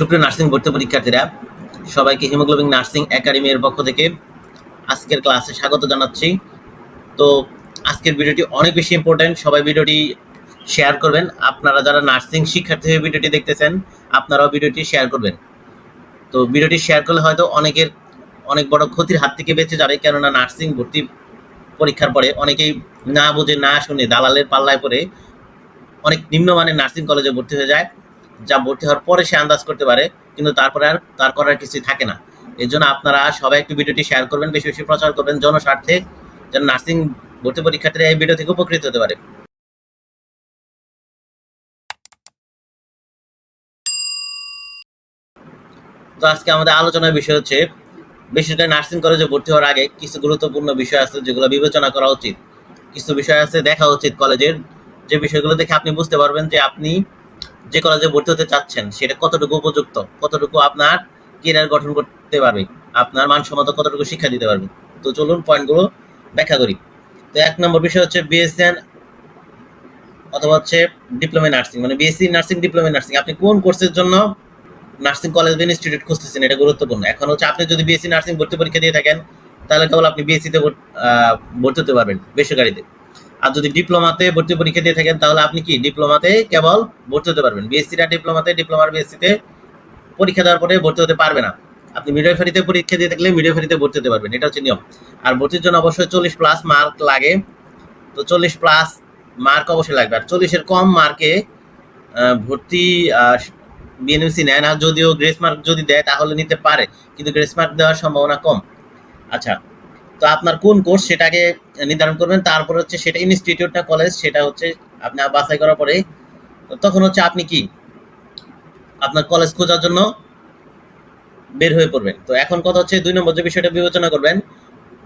সুপ্রিয় নার্সিং ভর্তি পরীক্ষার্থীরা, সবাইকে হিমোগ্লোবিন নার্সিং একাডেমির পক্ষ থেকে আজকের ক্লাসে স্বাগত জানাচ্ছি। তো আজকের ভিডিওটি অনেক বেশি ইম্পর্ট্যান্ট সবাই ভিডিওটি শেয়ার করবেন। আপনারা যারা নার্সিং শিক্ষার্থী হয়ে ভিডিওটি দেখতেছেন, আপনারাও ভিডিওটি শেয়ার করবেন। তো ভিডিওটি শেয়ার করলে হয়তো অনেকের অনেক বড় ক্ষতির হাত থেকে বেঁচে যাবে, কেননা নার্সিং ভর্তি পরীক্ষার পরে অনেকেই না বুঝে, না শুনে দালালের পাল্লায় পড়ে অনেক নিম্নমানের নার্সিং কলেজে ভর্তি হয়ে যায়। যা ভর্তি হওয়ার পরে সে আন্দাজ করতে পারে, কিন্তু তারপরে আর তার করার কিছুই থাকে না। এর জন্য আপনারা সবাই একটু ভিডিওটি শেয়ার করবেন, বেশি বেশি প্রচার করবেন জনস্বার্থে, যেন নার্সিং ভর্তি পরীক্ষার্থীরা এই ভিডিও থেকে উপকৃত হতে পারে। তো আজকে আমাদের আলোচনার বিষয় হচ্ছে বিশেষ করে নার্সিং কলেজে ভর্তি হওয়ার আগে কিছু গুরুত্বপূর্ণ বিষয় আছে যেগুলো বিবেচনা করা উচিত। কিছু বিষয় আছে দেখা উচিত কলেজের যে বিষয়গুলো দেখে আপনি বুঝতে পারবেন যে আপনি যে কলেজে ভর্তি হতে চাচ্ছেন, সেটা কতটুকু উপযুক্ত, কতটুকু আপনার কেরিয়ার গঠন করতে পারবে, আপনার মানসম্মত কতটুকু শিক্ষা দিতে পারবে। তো চলুন পয়েন্টগুলো ব্যাখ্যা করি। তো এক নম্বর বিষয় হচ্ছে বিএসএন অথবা হচ্ছে ডিপ্লোমা নার্সিং মানে বিএসসি নার্সিং ডিপ্লোমা নার্সিং আপনি কোন কোর্সের জন্য নার্সিং কলেজ বা ইনস্টিটিউট খুঁজতেছেন, এটা গুরুত্বপূর্ণ। এখন হচ্ছে আপনি যদি বিএসসি নার্সিং ভর্তি পরীক্ষা দিয়ে থাকেন, তাহলে কেবল আপনি বিএসসিতে ভর্তি হতে পারবেন বেসরকারিতে। আর যদি ডিপ্লোমাতে ভর্তি পরীক্ষা দিয়ে থাকেন, তাহলে আপনি কি ডিপ্লোমাতে কেবল ভর্তি হতে পারবেন? বিএসসিটা ডিপ্লোমাতে, ডিপ্লোমার বিএসসিতে পরীক্ষা দেওয়ার পরে ভর্তি হতে পারবে না। আপনি মিডিয়াফারিতে পরীক্ষা দিয়ে থাকলে মিডিয়াফারিতে ভর্তি হতে পারবেন, এটা হচ্ছে নিয়ম। আর ভর্তির জন্য অবশ্যই চল্লিশ প্লাস মার্ক লাগে। তো চল্লিশ প্লাস মার্ক অবশ্যই লাগবে। আর চল্লিশের কম মার্কে ভর্তি বিএনএমসি নেয় না, যদিও গ্রেস মার্ক যদি দেয়, তাহলে নিতে পারে। কিন্তু গ্রেস মার্ক দেওয়ার সম্ভাবনা কম। আচ্ছা তো আপনার কোন কোর্স সেটাকে নির্ধারণ করবেন, তারপর হচ্ছে সেটা ইনস্টিটিউট না কলেজ সেটা হচ্ছে আপনি বাছাই করার পরে তখন হচ্ছে আপনি কি? আপনার কলেজ খোঁজার জন্য বের হয়ে পড়বেন। তো এখন কথা হচ্ছে দুই নম্বর যে বিষয়টা বিবেচনা করবেন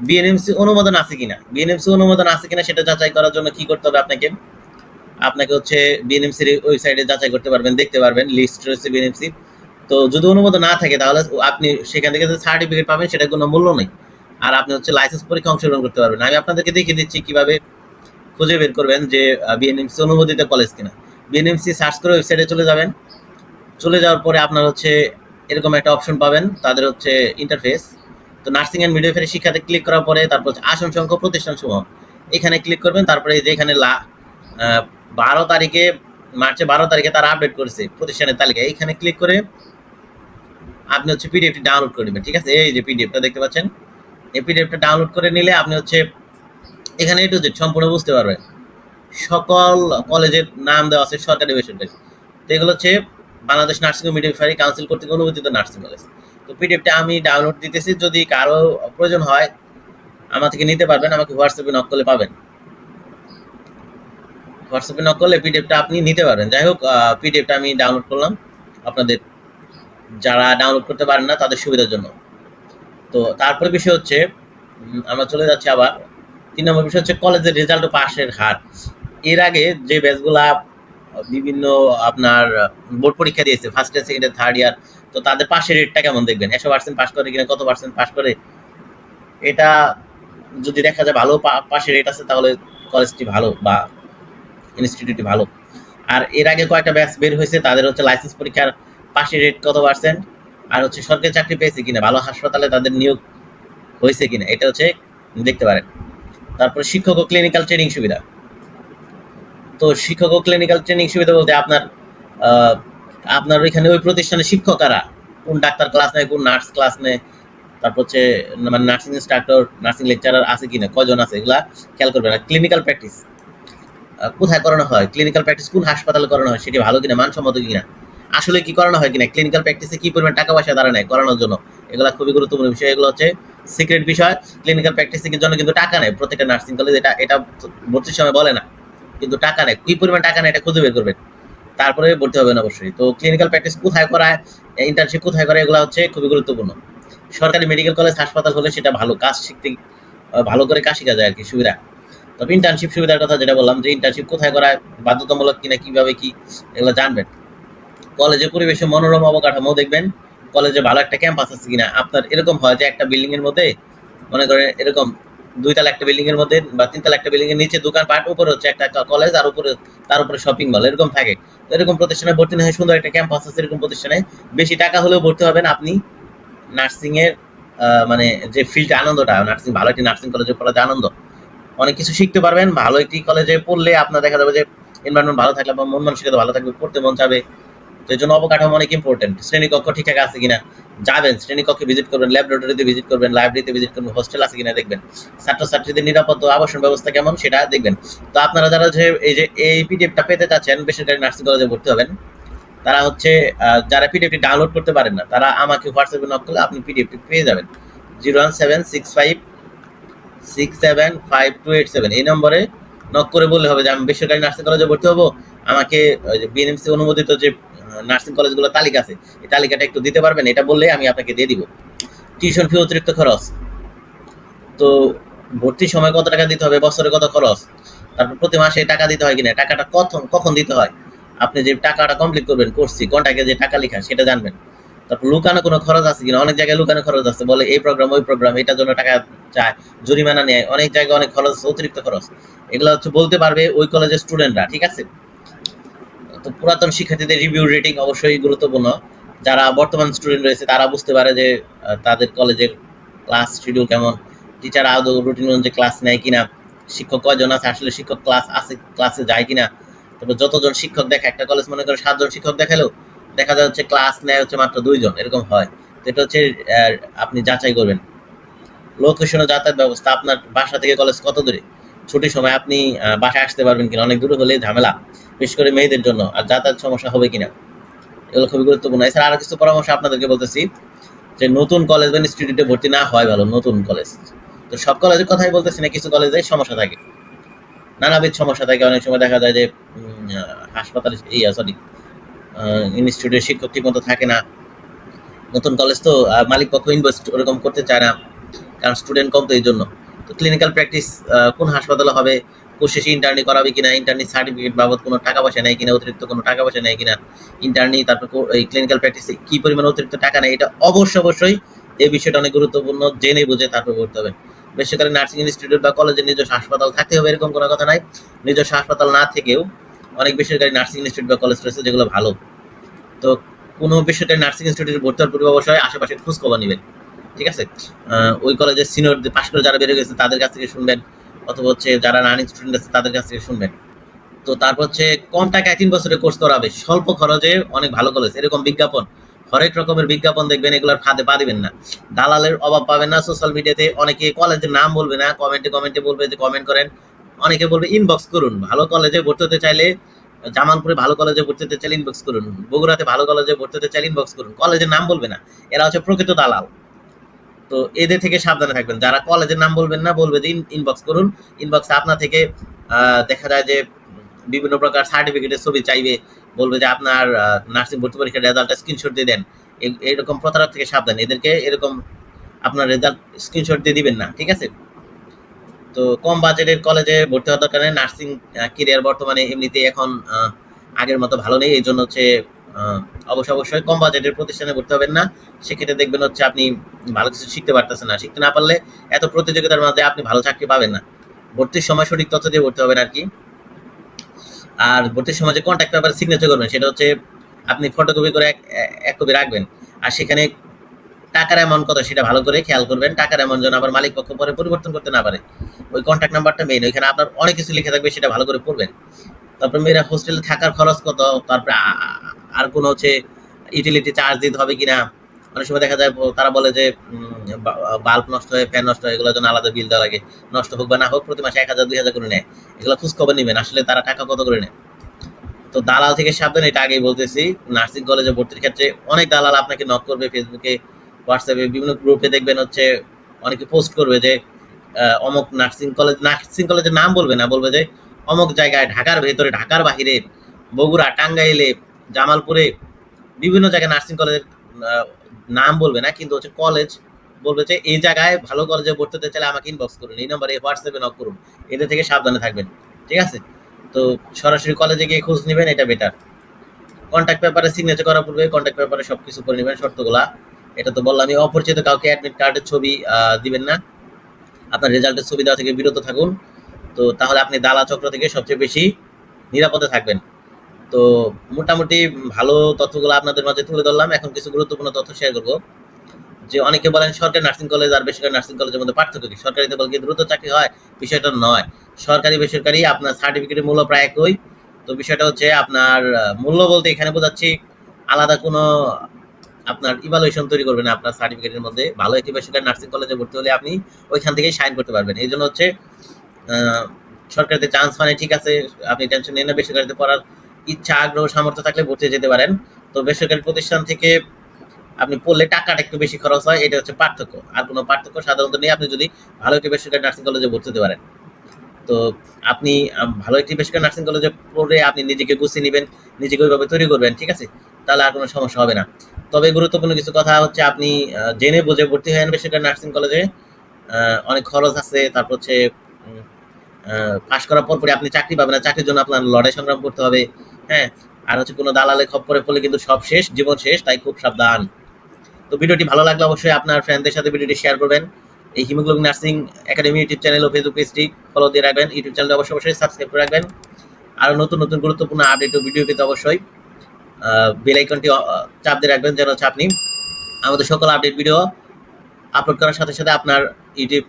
বিএনএমসি অনুমোদন আছে কিনা? বিএনএমসি অনুমোদন আছে কিনা সেটা যাচাই করার জন্য কি করতে হবে আপনাকে? আপনাকে হচ্ছে বিএনএমসির ওয়েবসাইটে যাচাই করতে পারবেন, দেখতে পারবেন লিস্ট রয়েছে বিএনএমসি তো যদি অনুমোদন না থাকে, তাহলে আপনি সেখান থেকে যে সার্টিফিকেট পাবেন, সেটার কোনো মূল্য নেই। আর আপনি হচ্ছে লাইসেন্স পরীক্ষা অংশগ্রহণ করতে পারবেন। আমি আপনাদেরকে দেখিয়ে দিচ্ছি কীভাবে খুঁজে বের করবেন যে বিএনএমসি অনুমোদিত কলেজ কিনা। বিএনএমসি সার্চ করে ওয়েবসাইটে চলে যাবেন। চলে যাওয়ার পরে আপনার হচ্ছে এরকম একটা অপশন পাবেন, তাদের হচ্ছে ইন্টারফেস তো নার্সিং অ্যান্ড মিডিওফারি শিক্ষাতে ক্লিক করার পরে তারপর হচ্ছে আসন সংখ্যক প্রতিষ্ঠান সমূহ। এখানে ক্লিক করবেন, তারপরে যে এখানে বারো তারিখে, মার্চে বারো তারিখে তারা আপডেট করেছে প্রতিষ্ঠানের তালিকা এইখানে ক্লিক করে আপনি হচ্ছে পিডিএফটি ডাউনলোড করে নেবেন, ঠিক আছে? এই যে পিডিএফটা দেখতে পাচ্ছেন। এই পিডিএফটা ডাউনলোড করে নিলে আপনি হচ্ছে এখানে এটু জেড সম্পূর্ণ বুঝতে পারবেন। সকল কলেজের নাম দেওয়া আছে সরকারি বেসরকারি। তো এগুলো হচ্ছে বাংলাদেশ নার্সিং মিডিওফারি কাউন্সিল কর্তৃক অনুমোদিত নার্সিং কলেজ। তো পিডিএফটা আমি ডাউনলোড দিতেছি, যদি কারও প্রয়োজন হয়, আমার থেকে নিতে পারবেন, আমাকে হোয়াটসঅ্যাপে নক করলে পাবেন। হোয়াটসঅ্যাপে নক করলে পিডিএফটা আপনি নিতে পারবেন। যাই হোক পিডিএফটা আমি ডাউনলোড করলাম। আপনাদের যারা ডাউনলোড করতে পারেন না, তাদের সুবিধার জন্য। তো তারপরে বিষয় হচ্ছে আমরা চলে যাচ্ছি আবার। তিন নম্বর বিষয় হচ্ছে কলেজের রেজাল্ট পাশের হার। এর আগে যে ব্যাচগুলা বিভিন্ন আপনার, বোর্ড পরীক্ষা দিয়েছে first year second year third year তো তাদের পাশের রেটটা কেমন দেখবেন? একশো পার্সেন্ট পাস করে কিনা, কত পার্সেন্ট পাস করে? এটা যদি দেখা যায় ভালো পাশের রেট আছে, তাহলে কলেজটি ভালো বা ইনস্টিটিউটটি ভালো। আর এর আগে কয়েকটা ব্যাচ বের হয়েছে, তাদের হচ্ছে লাইসেন্স পরীক্ষার পাশের রেট কত পার্সেন্ট আর হচ্ছে সরকারি চাকরি পেয়েছে কিনা, ভালো হাসপাতালে তাদের নিয়োগ হয়েছে কিনা, এটা হচ্ছে দেখতে পারেন। তারপরে শিক্ষক ও ক্লিনিক্যাল ট্রেনিং সুবিধা। তো শিক্ষক ও ক্লিনিক্যাল ট্রেনিং সুবিধা বলতে আপনার আপনার ওইখানে ওই প্রতিষ্ঠানের শিক্ষকারা কোন ডাক্তার ক্লাস নেয়, কোন নার্স ক্লাস নেয়, তারপর হচ্ছে মানে নার্সিং ইনস্ট্রাক্টর নার্সিং লেকচারার আছে কিনা, কজন আছে, এগুলা খেয়াল করবেন। আর ক্লিনিক্যাল প্র্যাকটিস কোথায় করানো হয় ক্লিনিক্যাল প্র্যাকটিস কোন হাসপাতালে করানো হয়, সেটি ভালো কিনা, মানসম্মত কিনা আসলে কি করানো হয় কিনা? ক্লিনিক্যাল প্র্যাকটিসে কি পরিমাণ টাকা পয়সা দ্বারা নেয় করানোর জন্য? এগুলো খুবই গুরুত্বপূর্ণ বিষয়। এগুলো হচ্ছে সিক্রেট বিষয়। ক্লিনিক্যাল প্র্যাকটিসের জন্য কিন্তু টাকা নেয়? প্রত্যেকটা নার্সিং কলেজ এটা এটা ভর্তির সময় বলে না। কিন্তু টাকা নেয়। কি পরিমাণ টাকা নেয় এটা খুঁজে বের করবেন। তারপরে ভর্তি হবেন অবশ্যই। তো ক্লিনিক্যাল প্র্যাকটিস কোথায় করায় ইন্টার্নশিপ কোথায় করে এগুলো হচ্ছে খুবই গুরুত্বপূর্ণ। সরকারি মেডিকেল কলেজ হাসপাতাল হলে সেটা ভালো কাজ শিখতে ভালো করে কাজ শেখা যায় আর কি, সুবিধা। তবে ইন্টার্নশিপ সুবিধার কথা যেটা বললাম যে ইন্টার্নশিপ কোথায় করায়, বাধ্যতামূলক কিনা, কীভাবে কি, এগুলো জানবেন। কলেজের পরিবেশে মনোরম অবকাঠামো দেখবেন। কলেজে ভালো একটা ক্যাম্পাস আছে কিনা, আপনার এরকম হয় যে একটা বিল্ডিং এর মধ্যে, মনে করেন এরকম দুইতলা একটা বিল্ডিং এর মধ্যে বা তিনতলা একটা বিল্ডিং এর নিচে দোকানপাট, উপরে হচ্ছে একটা কলেজ, আর উপরে, তার উপরে শপিং মল এরকম থাকে। এরকম প্রতিষ্ঠানে ভর্তি না হয়ে সুন্দর একটা ক্যাম্পাস আছে এরকম প্রতিষ্ঠানে, বেশি টাকা হলেও ভর্তি হবেন আপনি। নার্সিং এর মানে যে ফিল্ড আনন্দটা, নার্সিং ভালো একটি নার্সিং কলেজে পড়া যে আনন্দ। অনেক কিছু শিখতে পারবেন, ভালো একটি কলেজে পড়লে আপনার দেখা যাবে যে এনভায়রনমেন্ট ভালো থাকলে বা মন মানসিকতা ভালো থাকবে, পড়তে মন চাবে। তো এই জন্য অবকাঠামো অনেক ইম্পর্টেন্ট শ্রেণীকক্ষ ঠিকঠাক আছে কিনা, যাবেন, শ্রেণীকক্ষে ভিজিট করবেন ল্যাবরেটরিতে ভিজিট করবেন লাইব্রেরিতে ভিজিট করবেন হোস্টেল আছে কিনা দেখবেন। ছাত্রছাত্রীদের নিরাপদ আবাসন ব্যবস্থা কেমন সেটা দেখবেন। তো আপনারা যারা যে, এই যে, এই পিডিএফটা পেতে চাচ্ছেন, বেসরকারি নার্সিং কলেজে ভর্তি হবেন, তারা হচ্ছে যারা পিডিএফটি ডাউনলোড করতে পারেন না, তারা আমাকে হোয়াটসঅ্যাপে নক করলে আপনি পিডিএফটি পেয়ে যাবেন। Zero one seven six five six seven five two eight seven এই নম্বরে নক করে বললে হবে যে, আমি বেসরকারি নার্সিং কলেজে ভর্তি হব। আমাকে বিএনএমসি অনুমোদিত যে নার্সিং কলেজগুলো তালিকা আছে, এই তালিকাটা একটু দিতে পারবেন, এটা বললে আমি আপনাকে দিয়ে দিব। টিউশন ফি অতিরিক্ত খরচ। তো ভর্তির সময় কত টাকা দিতে হবে, বছরে কত খরচ? তারপর প্রতি মাসে টাকা দিতে হয় কিনা, টাকাটা কখন কখন দিতে হয়? আপনি যে টাকাটা কমপ্লিট করবেন করছি কন্টাকে যে টাকা লেখা, সেটা জানবেন। তারপর লুকানো কোনো খরচ আছে কিনা? অনেক জায়গায় লুকানো খরচ আছে, বলে এই প্রোগ্রাম ওই প্রোগ্রাম এটার জন্য টাকা চায়, জরিমানা নেয়, অনেক জায়গায় অনেক খরচ, অতিরিক্ত খরচ। এগুলো হচ্ছে বলতে পারবে ওই কলেজের স্টুডেন্টরা ঠিক আছে? তো পুরাতন শিক্ষার্থীদের রিভিউ রেটিং অবশ্যই গুরুত্বপূর্ণ। যারা বর্তমান স্টুডেন্ট রয়েছে, তারা বুঝতে পারে যে তাদের কলেজের ক্লাস শিডিউল কেমন। টিচার আদৌ রুটিন অনুযায়ী ক্লাস নেয় কিনা, শিক্ষক কয়জন আছে, আসলে শিক্ষক ক্লাস আছে ক্লাসে যায় কিনা। তারপর যতজন শিক্ষক দেখে একটা কলেজ মনে করে সাতজন শিক্ষক দেখালেও দেখা যাচ্ছে ক্লাস নেয় হচ্ছে মাত্র দুইজন, এরকম হয়। তো এটা হচ্ছে আপনি যাচাই করবেন। লোকেশনে যাতায়াত ব্যবস্থা, আপনার বাসা থেকে কলেজ কত দূরে? ছুটির সময় আপনি বাসায় আসতে পারবেন কিনা? অনেক দূরে হলে ঝামেলা। বিশেষ করে মেয়েদের জন্য, আর যাতায়াত সমস্যা হবে কিনা, এগুলো খুবই গুরুত্বপূর্ণ। এছাড়া আরও কিছু পরামর্শ আপনাদেরকে বলতেছি, যে নতুন কলেজ বা ইনস্টিটিউটে ভর্তি না হয় ভালো, নতুন কলেজ তো সব কলেজের কথাই বলতেছি না, কিছু কলেজে সমস্যা থাকে। নানাবিধ সমস্যা থাকে, অনেক সময় দেখা যায় যে হাসপাতালে ইয়া সরি ইনস্টিটিউটের শিক্ষক ঠিক মতো থাকে না। নতুন কলেজ তো মালিক পক্ষ ইনভেস্ট ওরকম করতে চায় না, কারণ স্টুডেন্ট কম তো এই জন্য। তো ক্লিনিক্যাল প্র্যাকটিস কোন হাসপাতালে হবে কোশেষে ইন্টার্নি করাবে কিনা ইন্টার্নি সার্টিফিকেট বাবদ কোনো টাকা পয়সা নেয় কিনা, অতিরিক্ত কোনো টাকা পয়সা নেয় কিনা ইন্টার্নি তারপর এই ক্লিনিক্যাল প্র্যাকটিসে কি পরিমাণ অতিরিক্ত টাকা নেয়, এটা অবশ্যই অবশ্যই এই বিষয়টা অনেক গুরুত্বপূর্ণ জেনে বুঝে তারপর করতে হবে। বেসরকারি নার্সিং ইনস্টিটিউট বা কলেজের নিজস্ব হাসপাতাল থাকতে হবে, এরকম কোনো কথা নাই। নিজস্ব হাসপাতাল না থেকেও অনেক বেসরকারি নার্সিং ইনস্টিটিউট বা কলেজ রয়েছে যেগুলো ভালো। তো কোনো বেসরকারি নার্সিং ইনস্টিটিউটে ভর্তি হওয়ার পূর্বে অবশ্যই আশেপাশে খোঁজ খবর নেবেন। ঠিক আছে? ওই কলেজের সিনিয়র পাশ করে যারা বেরিয়ে গেছে, তাদের কাছ থেকে শুনবেন। অথবা হচ্ছে যারা রানিং স্টুডেন্ট আছে, তাদের কাছ থেকে শুনবেন। তো তারপর হচ্ছে কম টাকায় তিন বছরের কোর্স করাবে। স্বল্প খরচে অনেক ভালো কলেজ এরকম বিজ্ঞাপন। হরেক রকমের বিজ্ঞাপন দেখবেন, এগুলোর ফাঁদে পা দিবেন না। দালালের অভাব পাবেন না সোশ্যাল মিডিয়াতে অনেকে কলেজের নাম বলবে না কমেন্টে কমেন্টে বলবে যে কমেন্ট করেন। অনেকে বলবে ইনবক্স করুন। ভালো কলেজে ভর্তি হতে চাইলে, জামালপুরে ভালো কলেজে ভর্তি হতে চাইলে ইনবক্স করুন। বগুড়াতে ভালো কলেজে ভর্তি হতে চাইলে ইনবক্স করুন। কলেজের নাম বলবে না। এরা হচ্ছে প্রকৃত দালাল। তো এদের থেকে সাবধানে থাকবেন। যারা কলেজের নাম বলবেন না, বলবে যে ইনবক্স করুন। ইনবক্সে আপনার থেকে দেখা যায় যে, বিভিন্ন প্রকার সার্টিফিকেটের ছবি চাইবে। বলবে যে, আপনার নার্সিং ভর্তি পরীক্ষার রেজাল্টটা স্ক্রিনশট দিয়ে দেন। এরকম প্রতারক থেকে সাবধান। এদেরকে এরকম আপনার রেজাল্ট স্ক্রিনশট দিয়ে দিবেন না, ঠিক আছে? তো কম বাজেটের কলেজে ভর্তি হওয়ার দরকার নার্সিং কেরিয়ার বর্তমানে এমনিতেই এখন আগের মতো ভালো নেই। এই জন্য হচ্ছে আহ, অবশ্যই কম বাজেটের প্রতিষ্ঠানে ভর্তি হবেন না। সেক্ষেত্রে দেখবেন হচ্ছে আপনি ভালো কিছু শিখতে পারতেছেন না। শিখতে না পারলে এত প্রতিযোগিতার মাঝে আপনি ভালো চাকরি পাবেন না। ভর্তির সময় সঠিক তথ্য দিয়ে ভর্তি হবেন আর কি। আর ভর্তির সময় যে কন্ট্যাক্ট পেপার সিগনেচার করবেন সেটা হচ্ছে আপনি ফটোকপি করে এক কপি রাখবেন। আর সেখানে টাকার অ্যামাউন্ট কত সেটা ভালো করে খেয়াল করবেন। টাকার অ্যামাউন্ট যেন আবার মালিক পক্ষ পরে পরিবর্তন করতে না পারে। ওই কন্ট্যাক্ট নাম্বারটা মেইন ওইখানে আপনার অনেক কিছু লিখে থাকবে সেটা ভালো করে পড়বেন। তারপর মেয়েরা হোস্টেলে থাকার খরচ কত? তারপরে আর কোনো হচ্ছে ইউটিলিটি চার্জ দিতে হবে কিনা? অনেক সময় দেখা যায় তারা বলে যে বাল্ব নষ্ট হয়ে ফ্যান নষ্ট হয়ে, এগুলোর জন্য আলাদা বিল দেওয়া লাগে। নষ্ট হোক বা না হোক, প্রতি মাসে এক হাজার, দুই হাজার করে নেয়। এগুলো খোঁজ খবর নেবেন আসলে তারা টাকা কত করে নেয়? তো দালাল থেকে সাবধান, এটা আগেই বলতেছি। নার্সিং কলেজে ভর্তির ক্ষেত্রে অনেক দালাল আপনাকে নক করবে ফেসবুকে হোয়াটসঅ্যাপে বিভিন্ন গ্রুপে দেখবেন হচ্ছে, অনেকে পোস্ট করবে যে অমুক নার্সিং কলেজ নার্সিং কলেজের নাম বলবে না, বলবে যে, অমুক জায়গায়, ঢাকার ভেতরে, ঢাকার বাহিরে, বগুড়া, টাঙ্গাইলে জামালপুরে বিভিন্ন জায়গায় নার্সিং কলেজের নাম বলবে না, কিন্তু হচ্ছে কলেজ বলবে যে এই জায়গায় ভালো কলেজে ভর্তি হতে চাইলে আমাকে ইনবক্স করুন। এই নম্বরে হোয়াটসঅ্যাপে নক করুন। এদের থেকে সাবধানে থাকবেন, ঠিক আছে? তো সরাসরি কলেজে গিয়ে খোঁজ নেবেন, এটা বেটার কন্ট্যাক্ট পেপারে সিগনেচার করার পূর্বে কন্ট্যাক্ট পেপারে সব কিছু করে নেবেন, শর্তগুলা। এটা তো বললাম আমি অপরিচিত কাউকে অ্যাডমিট কার্ডের ছবি দিবেন না। আপনার রেজাল্টের সুবিধা থেকে বিরত থাকুন। তো তাহলে আপনি দালা চক্র থেকে সবচেয়ে বেশি নিরাপদে থাকবেন। তো মোটামুটি ভালো তথ্যগুলো আপনাদের মাঝে তুলে ধরলাম। এখন কিছু গুরুত্বপূর্ণ তথ্য শেয়ার করব। যে অনেকে বলেন, সরকারি নার্সিং কলেজ আর বেসরকারি নার্সিং কলেজের মধ্যে পার্থক্য কি? সরকারিতে বলে কি দ্রুত চাকরি হয়? বিষয়টা নয়। সরকারি, বেসরকারি, আপনার সার্টিফিকেটের মূল্য প্রায় একই। তো বিষয়টা হচ্ছে আপনার মূল্য বলতে এখানে বোঝাচ্ছি, আলাদা কোনো আপনার ইভালুয়েশন তৈরি করবেন আপনার সার্টিফিকেটের মধ্যে। ভালো একটি বেসরকারি নার্সিং কলেজে ভর্তি হলে আপনি ওইখান থেকেই সাইন করতে পারবেন। এই জন্য হচ্ছে সরকারিতে চান্স মানে ঠিক আছে, আপনি টেনশন নিয়ে না বেসরকারিতে পড়ার ইচ্ছা, আগ্রহ, সামর্থ্য থাকলে ভর্তি যেতে পারেন। তো বেসরকারি প্রতিষ্ঠান থেকে আপনি পড়লে টাকাটা একটু বেশি খরচ হয় এটা হচ্ছে পার্থক্য। আর কোনো পার্থক্য সাধারণত নেই, আপনি যদি ভালো একটি বেসরকারি নার্সিং কলেজে ভর্তি হতে পারেন। তো আপনি ভালো একটি বেসরকারি নার্সিং কলেজে পড়ে আপনি নিজেকে গুছিয়ে নেবেন, নিজেকে ওইভাবে তৈরি করবেন, ঠিক আছে? তাহলে আর কোনো সমস্যা হবে না। তবে গুরুত্বপূর্ণ কিছু কথা হচ্ছে, আপনি জেনে বুঝে ভর্তি হয়েন বেসরকারি নার্সিং কলেজে অনেক খরচ আছে, তারপর হচ্ছে পাশ করার পর পরে আপনি চাকরি পাবেন না চাকরির জন্য আপনার লড়াই সংগ্রাম করতে হবে। হ্যাঁ আর হচ্ছে কোনো দালালে খপ্পরে পড়লে কিন্তু সব শেষ, জীবন শেষ, তাই খুব সাবধান। তো ভিডিওটি ভালো লাগলে অবশ্যই আপনার ফ্রেন্ডদের সাথে ভিডিওটি শেয়ার করবেন। এই haemoglobin nursing academy YouTube channel ও ফেসবুক পেজটি ফলো দিয়ে রাখবেন। ইউটিউব চ্যানেলটি অবশ্যই অবশ্যই সাবস্ক্রাইব করে রাখবেন। আরও নতুন নতুন গুরুত্বপূর্ণ আপডেট ও ভিডিও পেতে অবশ্যই বেল আইকনটি চাপ দিয়ে রাখবেন যেন হচ্ছে আপনি আমাদের সকল আপডেট ভিডিও আপলোড করার সাথে সাথে আপনার ইউটিউব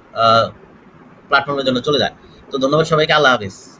প্ল্যাটফর্মের জন্য চলে যায়। তো ধন্যবাদ সবাইকে, আল্লাহ হাফিজ।